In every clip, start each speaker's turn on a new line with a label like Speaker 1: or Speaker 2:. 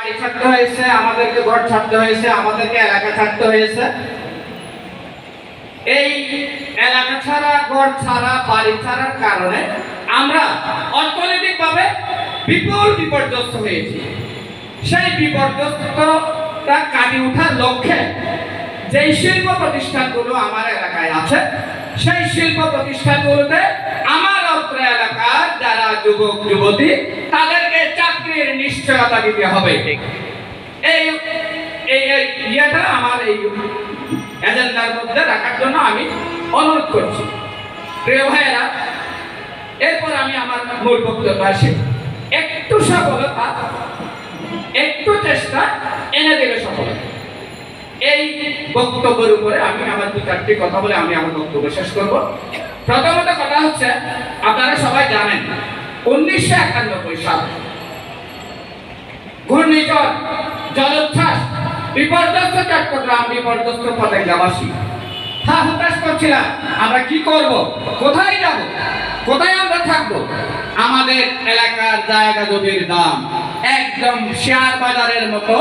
Speaker 1: বাড়ি ছাড়তে হয়েছে, আমাদেরকে ঘর ছাড়তে হয়েছে, আমাদেরকে এলাকা ছাড়তে হয়েছে। এই এলাকা ছাড়া, ঘর ছাড়া, বাড়ি ছাড়ার কারণে আমরা বিপুল বিপর্যস্ত হয়েছি। সেই বিপর্যস্ততা ওঠার লক্ষ্যে যেই শিল্প প্রতিষ্ঠানগুলো আমার এলাকায় আছে, সেই শিল্প প্রতিষ্ঠানগুলোতে আমার অত্র এলাকার যারা যুবক, যুবতী, তাদেরকে চাকরির নিশ্চয়তা দিতে হবে। এই ইয়েটা আমার এই এজেন্ডার মধ্যে রাখার জন্য আমি অনুরোধ করছি। প্রিয় ভাইয়েরা এরপর আমি আমার মূল বক্তব্য আসি। একটু সফলতা একটু চেষ্টা এনে দেবে সফলতা এই বক্তব্যের উপরে আমি আমার দু চারটি কথা বলে আমি আমার বক্তব্য শেষ করব। প্রথমত কথা হচ্ছে আপনারা সবাই জানেন উনিশশো একানব্বই সাল ঘূর্ণিঝড়, জলোচ্ছ্বাস, বিপর্যস্ত চট্টগ্রাম, বিপর্যস্ত পতেঙ্গাবাসী। হা হতাশ করছিলাম, আমরা কি করব? কোথায় যাব? কোথায় আমরা থাকব? আমাদের এলাকার জায়গা জমির দাম একদম শেয়ার বাজারের মতো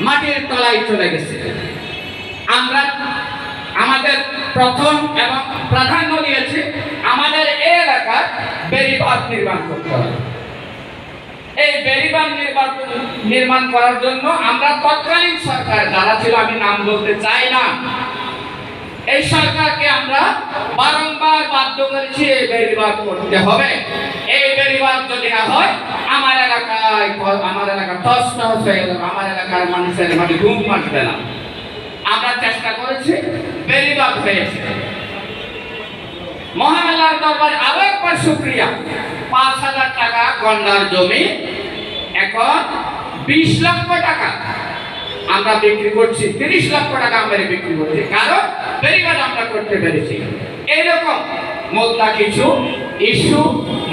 Speaker 1: মাটির তলায় চলে গেছে। আমরা, আমাদের প্রথম এবং প্রাধান্য দিয়েছি আমাদের এই এলাকার বেরিবাদ নির্মাণ করতে হবে। এই বেরিবাদ নির্মাণ নির্মাণ করার জন্য আমরা তৎকালীন সরকার যারা ছিল, আমি নাম বলতে চাই না। এই সরকারকে আমরা বারংবার বাধ্য করেছি এই বেরিবাদ করতে হবে। এই বেরিবাদ যদি না হয়, আমার এলাকায় আমার এলাকা তস নস হয়ে যাবে আমার এলাকার মানুষের মানে ঘুম আসবে না। আমরা চেষ্টা করেছি বেরিবাদ হয়েছে। মহামেলার দরবারে আরও একবার শুক্রিয়া। পাঁচ হাজার টাকা গন্ডার জমি, এখন বিশ লক্ষ টাকা। আমরা বিক্রি করছি, তিরিশ লক্ষ টাকা আমরা বিক্রি করছি। কারণ বেরিবাদ আমরা করতে পেরেছি। এইরকম মোদ্দা কিছু ইস্যু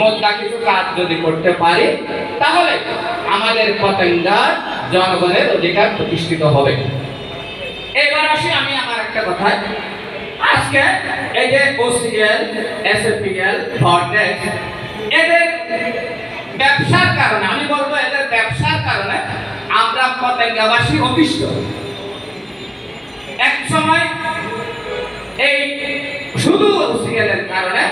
Speaker 1: মোদ্দা কিছু কাজ যদি করতে পারি, তাহলে আমাদের পতেঙ্গার জনগণের অধিকার প্রতিষ্ঠিত হবে। এবার আসি আমি আমার একটা কথায়। আজকে এই যে ওসিএল এসএপিএল ভর্টেক্স এদের ব্যবসার কারণে, আমি বলব এদের ব্যবসার কারণে আমরা পতেঙ্গাবাসী অতিষ্ঠ এক সময় এই শুধু এর কারণে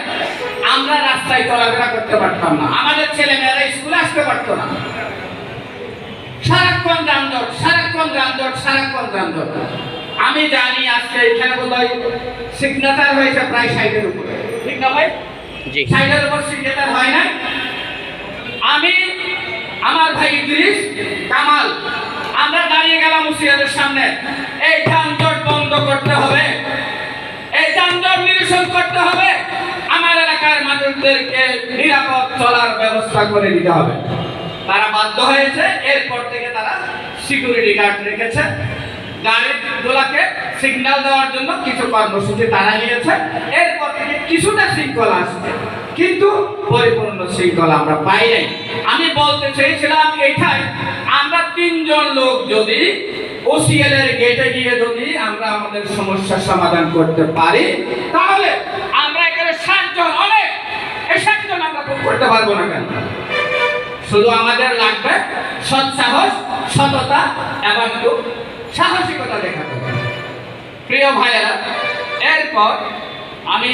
Speaker 1: আমরা রাস্তায় চলাফেরা করতে পারতাম না। আমাদের ছেলেমেয়েরা স্কুলে আসতে পারতো না। সারাক্ষণ যানজট সারাক্ষণ যানজট সারাক্ষণ যানজট। আমি জানি আজকে এখানে বোধহয় সিগনেচার হয়েছে প্রায় ষাটের উপরে। ঠিক না ভাই?
Speaker 2: জি।
Speaker 1: ষাটের উপর সিগনেচার হয় না, আমি, আমার ভাই ইদ্রিস, কামাল, আমরা দাঁড়িয়ে গেলাম মুসিয়াদের সামনে। এই যানজট বন্ধ করতে হবে। এই যানজট নিরসন করতে হবে। আমার এলাকার মানুষদেরকে নিরাপদ চলার ব্যবস্থা করে দিতে হবে। তারা বাধ্য হয়েছে, এরপর থেকে তারা সিকিউরিটি গার্ড রেখেছে। গাড়িগুলোকে সিগন্যাল দেওয়ার জন্য কিছু কর্মসূচি তারা নিয়েছে। এরপর থেকে কিছুটা শৃঙ্খলা আসছে। কিন্তু পরিপূর্ণ শৃঙ্খলা আমরা পাই নাই। আমি বলতে চেয়েছিলাম এটাই, আমরা তিনজন লোক যদি ওসিএল এর গেটে গিয়ে যদি আমরা আমাদের সমস্যার সমাধান করতে পারি, তাহলে আমরা এখানে ষাটজন অনেক, এই ষাটজন আমরা করতে পারব না কেন? শুধু আমাদের লাগবে সৎ সাহস সততা এবং সাহসিকতা দেখাতে হবে। প্রিয় ভাইয়েরা এরপর আমি